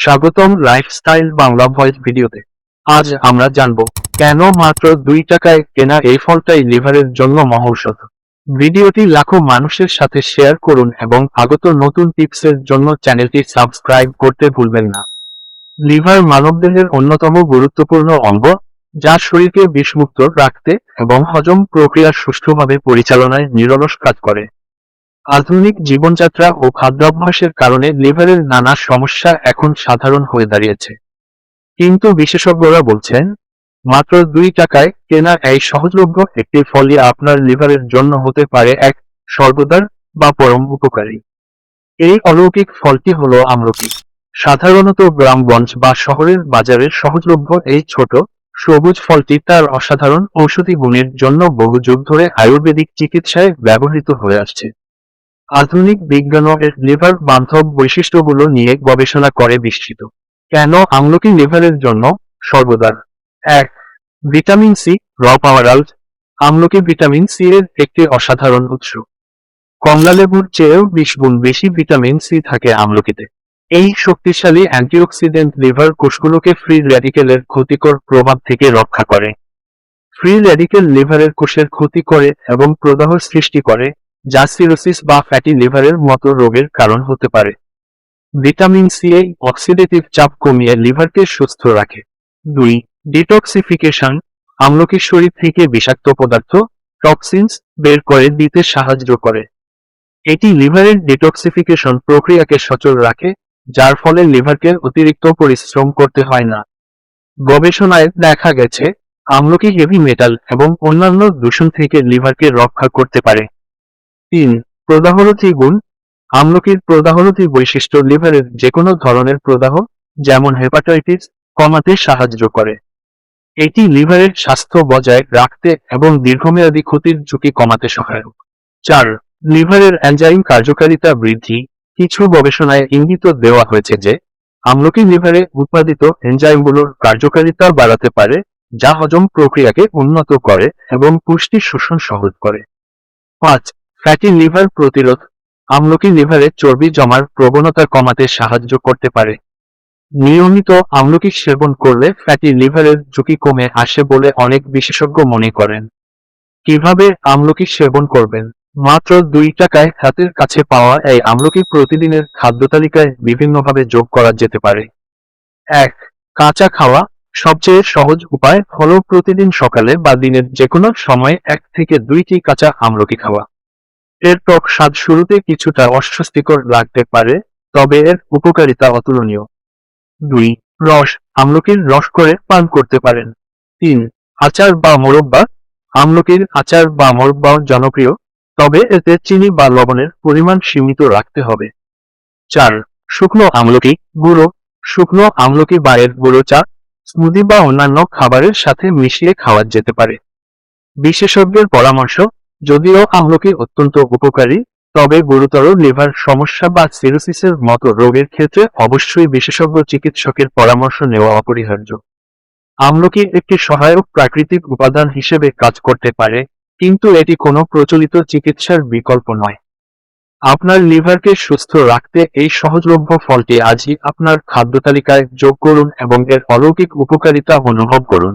স্বাগতম lifestyle Bangla voice ভিডিওতে আজ আমরা জানব কেন মাত্র দুই টাকায় কেনা এই ফলটাই লিভারের জন্য মহৌষধ। ভিডিওটি লাখো মানুষের সাথে শেয়ার করুন এবং আগত নতুন টিপসের জন্য চ্যানেলটি সাবস্ক্রাইব করতে ভুলবেন না। লিভার মানবদেহের অন্যতম গুরুত্বপূর্ণ অঙ্গ যা শরীরকে বিষমুক্ত রাখতে এবং হজম প্রক্রিয়া সুষ্ঠুভাবে পরিচালনায় নিরলস কাজ করে। আধুনিক জীবনযাত্রা ও খাদ্যাভ্যাসের কারণে লিভারের নানা সমস্যা এখন সাধারণ হয়ে দাঁড়িয়েছে। কিন্তু বিশেষজ্ঞরা বলছেন, মাত্র দুই টাকায় কেনা এই সহজলভ্য একটি ফলই আপনার লিভারের জন্য হতে পারে এক সর্বদার বা পরম উপকারী। এই অলৌকিক ফলটি হল আমলকি। সাধারণত গ্রামগঞ্জ বা শহরের বাজারের সহজলভ্য এই ছোট, সবুজ ফলটি তার অসাধারণ ঔষধি গুণের জন্য বহু যুগ ধরে আয়ুর্বেদিক চিকিৎসায় ব্যবহৃত হয়ে আসছে। আধুনিক বিজ্ঞানও এর লিভার বান্ধব বৈশিষ্ট্যগুলো নিয়ে গবেষণা করে বিস্তৃত। কেন আমলকি লিভারের জন্য সর্বদার এক ভিটামিন সি র পাওয়ারাল আমলকি ভিটামিন সি এর একটি অসাধারণ উৎস। কমলালেবুর চেয়েও বিশ গুণ বেশি ভিটামিন সি থাকে আমলকিতে এই শক্তিশালী অ্যান্টিঅক্সিডেন্ট লিভার কোষগুলোকে ফ্রি র্যাডিকেলের ক্ষতিকর প্রভাব থেকে রক্ষা করে। ফ্রি র্যাডিকেল লিভারের কোষের ক্ষতি করে এবং প্রদাহ সৃষ্টি করে যা সিরোসিস বা ফ্যাটি লিভারের মতো রোগের কারণ হতে পারে। ভিটামিন সি এই অক্সিডেটিভ চাপ কমিয়ে লিভারকে সুস্থ রাখে। দুই, ডিটক্সিফিকেশন আমলকি শরীর থেকে বিষাক্ত পদার্থ, টক্সিনস, বের করে দিতে সাহায্য করে। এটি লিভারের ডিটক্সিফিকেশন প্রক্রিয়াকে সচল রাখে, যার ফলে লিভারকে অতিরিক্ত পরিশ্রম করতে হয় না। গবেষণায় দেখা গেছে, আমলকি হেভি মেটাল এবং অন্যান্য দূষণ থেকে লিভারকে রক্ষা করতে পারে। তিন প্রদাহরথী গুণ আমলকির প্রদাহরথী বৈশিষ্ট্য লিভারের যে কোনো ধরনের প্রদাহ, যেমন হেপাটাইটিস, কমাতে সাহায্য করে। এটি লিভারের স্বাস্থ্য বজায় রাখতে এবং দীর্ঘমেয়াদী ক্ষতির ঝুঁকি কমাতে সহায়ক। চার, লিভারের এনজাইম কার্যকারিতা বৃদ্ধি। কিছু গবেষণায় ইঙ্গিত দেওয়া হয়েছে যে, আমলকি লিভারে উৎপাদিত এনজাইমগুলোর কার্যকারিতা বাড়াতে পারে, যা হজম প্রক্রিয়াকে উন্নত করে এবং পুষ্টি শোষণ সহজ করে। পাঁচ ফ্যাটি লিভার প্রতিরোধ আমলকি লিভারে চর্বি জমার প্রবণতা কমাতে সাহায্য করতে পারে। নিয়মিত আমলকি সেবন করলে ফ্যাটি লিভারের ঝুঁকি কমে আসে বলে অনেক বিশেষজ্ঞ মনে করেন। কীভাবে আমলকি সেবন করবেন? মাত্র দুই টাকায় হাতের কাছে পাওয়া এই আমলকি প্রতিদিনের খাদ্য তালিকায় বিভিন্নভাবে যোগ করা যেতে পারে। এক, কাঁচা খাওয়া সবচেয়ে সহজ উপায় হল প্রতিদিন সকালে বা দিনের যে কোনো সময় এক থেকে দুইটি কাঁচা আমলকি খাওয়া। এর টক স্বাদ শুরুতে কিছুটা অস্বস্তিকর লাগতে পারে, তবে এর উপকারিতা অতুলনীয়। দুই, রস, আমলকির রস করে পান করতে পারেন। তিন, আচার বা মোরব্বা, আমলকির আচার বা মোরব্বা জনপ্রিয়, তবে এতে চিনি বা লবণের পরিমাণ সীমিত রাখতে হবে। চার, শুকনো আমলকি, গুঁড়ো, শুকনো আমলকি বায়ের গুঁড়ো চা, স্মুদি বা অন্যান্য খাবারের সাথে মিশিয়ে খাওয়া যেতে পারে। বিশেষজ্ঞের পরামর্শ যদিও আমলকি অত্যন্ত উপকারী, তবে গুরুতর লিভার সমস্যা বা সিরোসিসের মতো রোগের ক্ষেত্রে অবশ্যই বিশেষজ্ঞ চিকিৎসকের পরামর্শ নেওয়া অপরিহার্য। আমলকি একটি সহায়ক প্রাকৃতিক উপাদান হিসেবে কাজ করতে পারে, কিন্তু এটি কোনো প্রচলিত চিকিৎসার বিকল্প নয়। আপনার লিভারকে সুস্থ রাখতে এই সহজলভ্য ফলটি আজই আপনার খাদ্য তালিকায় যোগ করুন এবং এর অলৌকিক উপকারিতা অনুভব করুন।